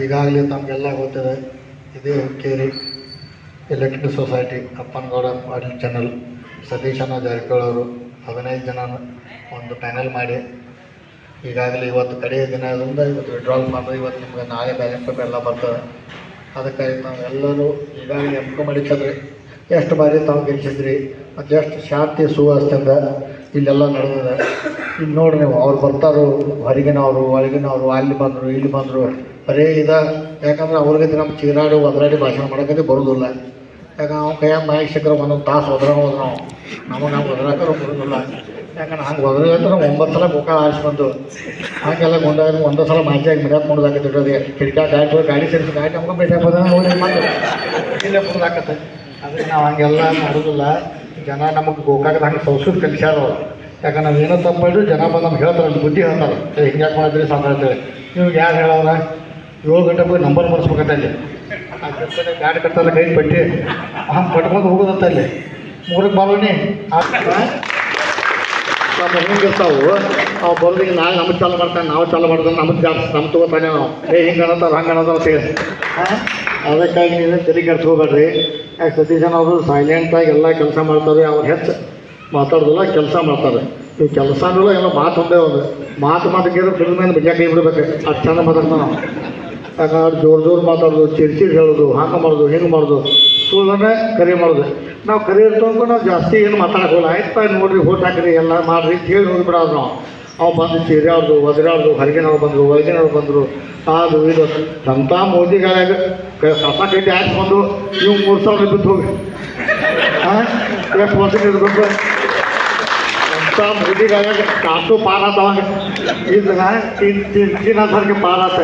ಈಗಾಗಲೇ ತಮಗೆಲ್ಲ ಗೊತ್ತಿದೆ, ಇದೇ Hukkeri electric society, Appanagouda Patil channel ಸತೀಶನ Jarkiholi ಅವರು ಹದಿನೈದು ಜನ ಒಂದು ಪ್ಯಾನೆಲ್ ಮಾಡಿ. ಈಗಾಗಲೇ ಇವತ್ತು ಕಡೆಯ ದಿನದಿಂದ ಇವತ್ತು ವಿಡ್ರಾಲ್ ಮಾಡಿದ್ರೆ ಇವತ್ತು ನಿಮ್ಗೆ ನಾಳೆ ಬ್ಯಾಲೆನ್ಸ್ ಪೇಪರ್ ಎಲ್ಲ ಬರ್ತದೆ. ಅದಕ್ಕಾಗಿ ನಾವೆಲ್ಲರೂ ಈಗಾಗಲೇ ಎಂ ಮಾಡಿಸಿದ್ರಿ ಎಷ್ಟು ಬಾರಿ ತಾವು ಗೆಲ್ಸಿದ್ರಿ ಮತ್ತು ಎಷ್ಟು ಶಾಂತಿ ಸುವಾಸದಿಂದ ಇಲ್ಲೆಲ್ಲ ನಡೆದಿದೆ. ಇಲ್ಲಿ ನೋಡಿರಿ ನೀವು, ಅವ್ರು ಬರ್ತಾರೋ ಹೊರಗಿನವರು, ಒಳಗಿನವರು, ಅಲ್ಲಿ ಬಂದರು, ಇಲ್ಲಿ ಬಂದರು ಬರೀ ಇದ. ಯಾಕಂದ್ರೆ ಅವ್ರಿಗೆ ನಮ್ಮ ಚೀರಾಡಿ ಒದರಾಡಿ ಭಾಷಣ ಮಾಡೋಕ್ಕೆ ಬರೋದಿಲ್ಲ. ಯಾಕಂದ್ರೆ ಅವ್ನು ಕೈಯಾಗ ಮೈಕ್ ಸಿಕ್ಕರೆ ಒಂದೊಂದು ತಾಸು ಹೋದ್ರೆ ನಾವು ನಮಗೆ ನಾವು ಒದ್ರಾಕರು ಬರೋದಿಲ್ಲ. ಯಾಕಂದ್ರೆ ಹಂಗೆ ಒದ್ರಿ ಅಂದ್ರೆ ಒಂಬತ್ತು ಸಲ ಮುಖ ಆರಿಸಿ ಬಂದು ಹಂಗೆಲ್ಲ ಗೊಂಡಾಗ ಒಂದೇ ಸಲ ಮಾಹಿತಿಯಾಗಿ ಮಿಡಕ್ ನೋಡೋದಾಕತ್ತೆ ಇಡೋದು ಕಿಟಕಿ ಗಾಡಿ ಗಾಡಿ ಸೇರಿಸಿ ಗಾಡಿ ನಮ್ಗೆ ಭೇಟಿಯಾಗಿ ಇಲ್ಲೇ ಬರೋದಾಕತ್ತೆ. ಅದಕ್ಕೆ ನಾವು ಹಂಗೆಲ್ಲ ಮಾಡೋದಿಲ್ಲ. ಜನ ನಮಗೆ ಗೋಕಾಕದ ಹಂಗೆ ಸೌಸೂರು ಕಲಿಸ್ಯಾರ ಯಾಕಂದ್ರೆ ನಾವು ಏನೋ ತಪ್ಪು ಮಾಡಿದ್ರು ಜನ ಬಂದು ನಮ್ಗೆ ಹೇಳ್ತಾರೆ ಬುದ್ಧಿ ಹೇಳ್ತಾರೆ. ಹಿಂಗೆ ಮಾಡಿದ್ರಿ ಸಾಕು ಹೇಳ್ತೇವೆ ನೀವು ಯಾರು ಹೇಳೋರ ಏಳು ಗಂಟೆ ಹೋಗಿ ನಂಬರ್ ಬರ್ಸ್ಬೇಕಂತ ಅಲ್ಲಿ. ಆ ಗಾಡಿ ಕಟ್ಟಲ್ಲ ಕೈ ಪಟ್ಟಿ. ಹಂಗೆ ಕಟ್ಕೊಂಡು ಹೋಗೋದಂತ ಅಲ್ಲಿ. ಮೂರಕ್ಕೆ ಬಾರೋಣಿ ನಮ್ಮ ಹಿಂಗೆ ಇರ್ತಾವು ಅವು ಬರೋದಿಗೆ ನಾಳೆ ನಮಗೆ ಚಾಲು ಮಾಡ್ತಾನೆ ನಾವು ಚಾಲು ಮಾಡ್ತಾನೆ ನಮಗೆ ಜಾಸ್ತಿ ನಮ್ಮ ತಗೋತಾನೆ ನಾವು. ಏ ಹಿಂಗೆ ಅನ್ನತ್ತಾರ ಹಂಗೆ ಅನ್ನತ್ತಾರ ಅಂತ ಹೇಳಿ. ಹಾಂ? ಅದಕ್ಕಾಗಿ ನೀವು ತಲೆ ಕೆಡ್ಸ್ಕೋಬೇಡ್ರಿ ಯಾಕೆ ಸತೀಶನ್ ಅವರು ಸೈಲೆಂಟಾಗಿ ಎಲ್ಲ ಕೆಲಸ ಮಾಡ್ತಾರೆ ಅವ್ರು ಹೆಚ್ಚು ಮಾತಾಡೋದಿಲ್ಲ ಕೆಲಸ ಮಾಡ್ತಾರೆ. ಈ ಕೆಲಸ ಏನೋ ಮಾತು ಒಂದೇ ಒಂದು. ಮಾತು ಮಾತಿಗೆ ಫಿಲ್ಮ್ ಏನು ಬಗ್ಗೆ ಕೈ ಬಿಡ್ಬೇಕು. ಅಷ್ಟು ಚಂದ ಮಾತಾಡ್ತಾನೆ ನಾವು ಯಾಕಂದ್ರೆ ಜೋರು ಜೋರು ಮಾತಾಡೋದು ಚಿರ್ಚಿರ್ ಹೇಳೋದು, ಹಂಗೆ ಮಾಡೋದು, ಹಿಂಗೆ ಮಾಡೋದು, ಸುಳ್ಳನ್ನೇ ಕರೆ ಮಾಡೋದು. ನಾವು ಕರೆ ಇರ್ತಂದ್ರೆ ನಾವು ಜಾಸ್ತಿ ಏನು ಮಾತಾಡೋಲ್ಲ ಆಯ್ತು ನೋಡಿರಿ ಹೋಟ್ ಹಾಕಿರಿ, ಎಲ್ಲ ಮಾಡಿರಿ ಕೇಳಿ ಹೋಗಿಬಿಡೋದು ನಾವು. ಅವು ಬಂದು ಚೀರ್ಯಾವ್ದು ಒದರಾಡ್ದು ಹೊರಗಿನವ್ರು ಬಂದರು, ಒಳಗಿನವ್ರು ಬಂದರು. ಅದು ಇದು. ಸಂತ ಮೋದಿಗಾರಾಗ ಕಡ್ಡಿ ಹಾಕಿ ಬಂದು ನೀವು ಮೂರು ಸಾವಿರ ಬಿದ್ದು ಹೋಗಿ. ಹಾಂ ಎಷ್ಟು ವರ್ಷ ಇರ್ಬೇಕು. ಅಂತ ಮೋದಿಗಾಗ ಕಾಸು ಪಾರಾತವಾಗ ಇದನ್ನ ತಿನ್ ತಿನ್ ತಿನ್ನೋದ್ರಿಗೆ ಪಾರಾತ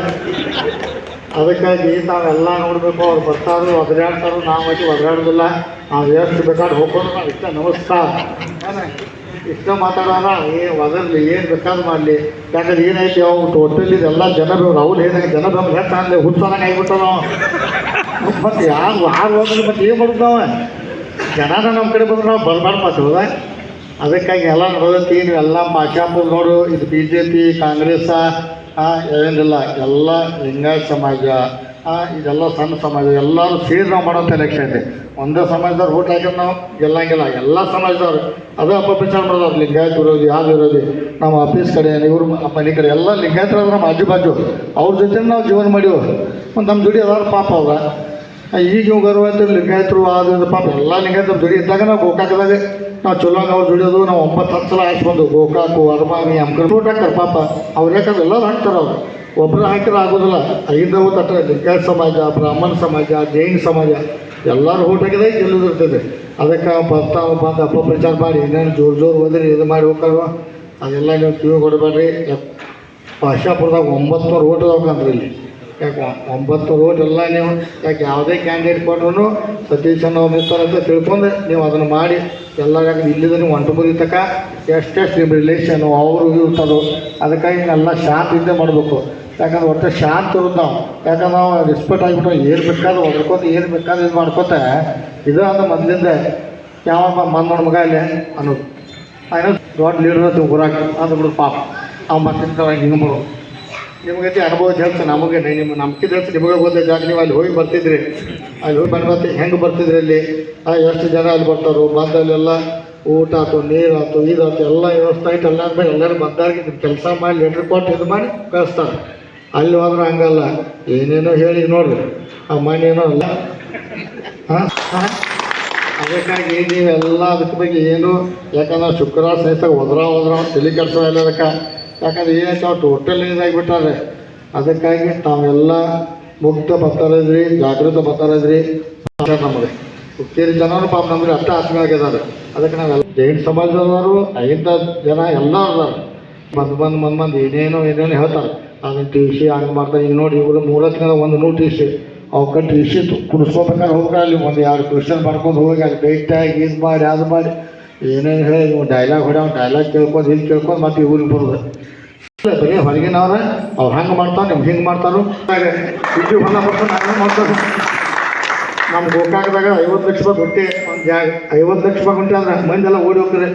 ಅದಕ್ಕಾಗಿ ನಾವೆಲ್ಲ ನೋಡಬೇಕು ಅವ್ರು ಬರ್ತಾರೋ ಒದರಾಡ್ತಾರೋ ನಾವು ಹೋಗಿ ಒದರಾಡೋದಿಲ್ಲ ನಾವು ಎಷ್ಟು ಬೇಕಾದ್ರೆ ಹೋಗೋದು ನಾವು ಇಷ್ಟ ನಮಸ್ಕಾರ? ಇಷ್ಟ ಮಾತಾಡೋಣ ಏನು ಒದರ್ಲಿ ಏನು ಬೇಕಾದ್ರೂ ಮಾಡಲಿ ಯಾಕಂದ್ರೆ ಏನೈತಿ ಅವು ಟೋಟಲ್ ಎಲ್ಲ ಜನರು ರಾಹುಲ್ ಹೇಳಿದಾಗ ಜನ ಬಂದು ಹೆಚ್ಚು ಅಂದ್ರೆ ಹುಟ್ಸೋದಂಗೆ ಆಗಿಬಿಟ್ಟವ ಮತ್ತು ಯಾರು ಯಾರು ಹೋದ್ರೆ ಮತ್ತೆ ಏನು ಮಾಡೋದು ನಾವು ನಮ್ಮ ಕಡೆ ಬಂದ್ರೆ ನಾವು ಬರಬಾರ್ದು ಮತ್ತೆ ಹೌದಾ ಅದಕ್ಕಾಗಿ ಎಲ್ಲ ನೋಡೋದೈತಿ ನೀವು ಎಲ್ಲ ಮಾಚಾಪುರ ನೋಡು, ಇದು ಬಿ ಜೆ ಪಿ ಕಾಂಗ್ರೆಸ್ ಏನಿಲ್ಲ, ಎಲ್ಲ ಲಿಂಗಾಯತ ಸಮಾಜ ಇದೆಲ್ಲ ಸಣ್ಣ ಸಮಾಜ, ಎಲ್ಲರೂ ಸೇರಿ ನಾವು ಮಾಡೋಂಥ ಎಲೆಕ್ಷನ್ ಇದೆ. ಒಂದೇ ಸಮಾಜದವ್ರು ಓಟ್ ಹಾಕಿದ್ರೆ ನಾವು, ಗೆಲ್ಲಂಗಿಲ್ಲ. ಎಲ್ಲ ಸಮಾಜದವ್ರು, ಅದು ಅಪಪ್ರಚಾರ ಮಾಡೋದವ್ರು, ಲಿಂಗಾಯತ ವಿರೋಧಿ ಯಾವ್ದು ವಿರೋಧಿ, ನಮ್ಮ ಆಫೀಸ್ ಕಡೆ, ಇವರು ಮನೆ ಕಡೆ, ಎಲ್ಲ ಲಿಂಗಾಯತರ ನಮ್ಮ ಆಜು ಬಾಜು. ಅವ್ರ ಜೊತೆ ನಾವು ಜೀವನ ಮಾಡೀವಿ. ಒಂದು ನಮ್ಮ ದುಡಿ ಅದಾರ ಪಾಪ ಅವ್ರ. ಈಗ ಇವ್ ಗರ್ವಂತ ಲಿಂಗಾಯತರು ಆದ್ರಿಂದ ಪಾಪ ಎಲ್ಲ ಲಿಂಗಾಯತ ದುಡಿ ಇದ್ದಾಗ ನಾವು ಗೋಕಾಕದಾಗ ನಾವು ಚಲೋ ನಾವು ದುಡಿಯೋದು, ನಾವು ಒಂಬತ್ತು ಹತ್ತು ಸಲ ಬಂದು ಗೋಕಾಕು, ಅರಮಾನಿ ಅಮ್ಕರ್ ಊಟ ಹಾಕ್ತಾರೆ ಪಾಪ. ಅವ್ರು ಯಾಕಂದ್ರೆ ಎಲ್ಲರೂ ಹಾಕ್ತಾರೆ ಅವ್ರು. ಒಬ್ಬರು ಹಾಕಿದ್ರೆ ಆಗೋದಿಲ್ಲ. ಐದವು ತಟ್ಟ ಲಿಂಗಾಯತ ಸಮಾಜ, ಬ್ರಾಹ್ಮಣ ಸಮಾಜ, ಜೈನ ಸಮಾಜ, ಎಲ್ಲರೂ ಊಟ ಹಾಕಿದಾಗ ಗೆಲ್ಲದಿರ್ತದೆ ಅದಕ್ಕೆ ಬರ್ತಾವ ಬಂದು ಅಪಪ್ರಚಾರ ಮಾಡಿ, ಇನ್ನೇನು ಜೋರು ಜೋರು ಹೋದ್ರಿ ಇದು ಮಾಡಿ ಹೋಗ್ತಾರೋ ಅದೆಲ್ಲ ನೀವು ಕಿವಿ ಕೊಡಬೇಡ್ರಿ ಭಾಷಾಪುರದಾಗ ಒಂಬತ್ತು ನೂರು ಓಟ್ ಅದಾವಂದ್ರೆ ಇಲ್ಲಿ. ಯಾಕೆ ಒಂಬತ್ತು ಓಟ್ ಎಲ್ಲ ನೀವು, ಯಾಕೆ ಯಾವುದೇ ಕ್ಯಾಂಡಿಡೇಟ್ ಕೊಟ್ರು ಸತೀಶ್ ಚಂದ್ರ ನಿಂತಾರೆ ಅಂತ ತಿಳ್ಕೊಂಡು ನೀವು ಅದನ್ನು ಮಾಡಿ. ಎಲ್ಲ ಯಾಕೆ ಇಲ್ಲಿಂದ ನೀವು ಒಂಟುಮುರಿ ತಕ. ಎಷ್ಟೆಷ್ಟು ನಿಮ್ಮ ರಿಲೇಷನು ಅವರು ಇರ್ತದೋ ಅದಕ್ಕಾಗಿ ಎಲ್ಲ ಶಾಂತ ಇದ್ದೇ ಮಾಡಬೇಕು. ಯಾಕಂದ್ರೆ ಒಟ್ಟು ಶಾಂತ ಇರೋದು ನಾವು. ಯಾಕಂದ್ರೆ ನಾವು ರೆಸ್ಪೆಕ್ಟ್ ಆಗಿಬಿಟ್ಟು ಏನು ಬೇಕಾದ್ರೂ ಹೊಡ್ಕೋತ ಏನು ಬೇಕಾದ್ರೂ ಇದು ಮಾಡ್ಕೋತ, ಇದು ಅಂದ್ರೆ ಮೊದಲಿಂದ ಯಾವ ಮನ್ನೋಡ ಮಗ ಇಲ್ಲೇ? ಅನ್ನೋದು ಆಯ್ತು ದೊಡ್ಡ ಲೀಡರ್ ಅಂತ ಅದು ಬಿಡು ಪಾಪ. ಅವ್ನು ಮತ್ತೆ ಹಿಂಗೆ ನಿಮಗೈತಿ ಅನುಭವ ಹೇಳ್ತು ನಮಗೆ ನಿಮ್ಮ ನಂಬಿಕೆ ಹೇಳ್ತು ನಿಮಗೆ ಗೊತ್ತ ಜಾಗ ನೀವು ಅಲ್ಲಿ ಹೋಗಿ ಬರ್ತಿದ್ರಿ. ಅಲ್ಲಿ ಹೋಗಿ ಬಂದು ಹೆಂಗೆ ಬರ್ತಿದ್ರಿ ಅಲ್ಲಿ? ಎಷ್ಟು ಜನ ಅಲ್ಲಿ ಬರ್ತಾರೋ? ಬಂದಲ್ಲೆಲ್ಲ ಊಟ ಆಯ್ತು, ನೀರು ಆಯ್ತು ಇದಾಯ್ತು ಎಲ್ಲ ವ್ಯವಸ್ಥೆ ಆಯ್ತು. ಎಲ್ಲ ಅಂದ್ಮೇಲೆ ಎಲ್ಲರೂ ಬಂದಾರಿಗೆ ಕೆಲಸ ಮಾಡಿ ಲೆಟ್ರ್ ಕೊಟ್ಟು ಇದು ಮಾಡಿ ಕಳಿಸ್ತಾರೆ. ಅಲ್ಲಿ ಹೋದ್ರೆ ಹಂಗಲ್ಲ. ಏನೇನೋ ಹೇಳಿ ನೋಡ್ರಿ. ಆ ಮನೇನೋ ಅಲ್ಲ. ಹಾಂ ಹಾಂ ಅದಕ್ಕಾಗಿ ನೀವೆಲ್ಲ ಅದಕ್ಕೆ ಬಗ್ಗೆ ಏನು ಯಾಕಂದ್ರೆ ಶುಕ್ರವಾರ ಸಹಿತ ಹೋದ್ರ ಹೋದ್ರ ತಲೆ ಕೆಲಸ ಅದಕ್ಕೆ. ಯಾಕಂದ್ರೆ ಏನೈತೆ ಅವ್ರು ಟೋಟಲ್ ಇದಾಗಿಬಿಟ್ಟಾರೆ? ಅದಕ್ಕಾಗಿ ತಾವೆಲ್ಲ ಮುಕ್ತ ಬರ್ತಾರದ್ರಿ ಜಾಗೃತ ಬರ್ತಾರದ್ರಿ ನಮಗೆ. ಹುಕ್ಕೇರಿ ಜನರು ಪಾಪ ನಮ್ಗೆ ಅಷ್ಟ ಆತ್ಮೀಯ ಆಗಿದ್ದಾರೆ. ಅದಕ್ಕೆ ನಾವೆಲ್ಲ ಜೈನ್ ಸಮಾಜದವರು, ಐದ ಜನ ಎಲ್ಲ ಅದಾರ. ಬಂದು ಬಂದು ಮಂದ್ ಬಂದು ಏನೇನೋ ಏನೇನೋ ಹೇಳ್ತಾರೆ. ಅದನ್ನ ಟಿ ಸಿ ಹಂಗೆ ಮಾಡ್ತಾರೆ. ಈಗ ನೋಡಿ ಇವರು ಮೂರತ್ತಿನ ಒಂದು ನೂರು ಟಿ ಸಿ ಅವಕ್ಕೆ ಟಿ ಸಿ ಕುಡಿಸ್ಕೋಬೇಕಾದ್ರೆ ಹೋಗ್ತಾರೆ ಅಲ್ಲಿ. ಒಂದು ಎರಡು ಕ್ವಶನ್ ಮಾಡ್ಕೊಂಡು ಹೋಗಿ ಅಲ್ಲಿ ಆಗಿ ಇದು ಮಾಡಿ, ಅದು ಮಾಡಿ. ಏನೇನು ಹೇಳಿ ನೀವು ಡೈಲಾಗ್ ಹೊಡ್ಯಾವ ಡೈಲಾಗ್ ಕೇಳ್ಕೊಂಡು ಇಲ್ಲಿ ಕೇಳ್ಕೊಂಡು ಮತ್ತೆ ಇವ್ರಿಗೆ ಬರೋದು ಬರೀ ಹೊರಗಿನವ್ರ ಅವ್ರು ಹಂಗೆ ಮಾಡ್ತಾರೆ ನಿಮ್ಗೆ ಹಿಂಗೆ ಮಾಡ್ತಾರೋ ಇಲ್ಲಿ ಹೊಲ ಹಂಗೆ ಮಾಡ್ತಾರೆ ನಮ್ಮ ಗೋಕಾಕದಾಗ ಐವತ್ತು ಲಕ್ಷ ರೂಪಾಯಿ ಗುಂಟೆ ಒಂದು ಜಾಗ ಐವತ್ತು ಲಕ್ಷ ರೂಪಾಯಿ ಗುಂಟೆ ಅಂದ್ರೆ ಮಂದಿ ಎಲ್ಲ ಓಡಿ ಹೋಗ್ತಾರೆ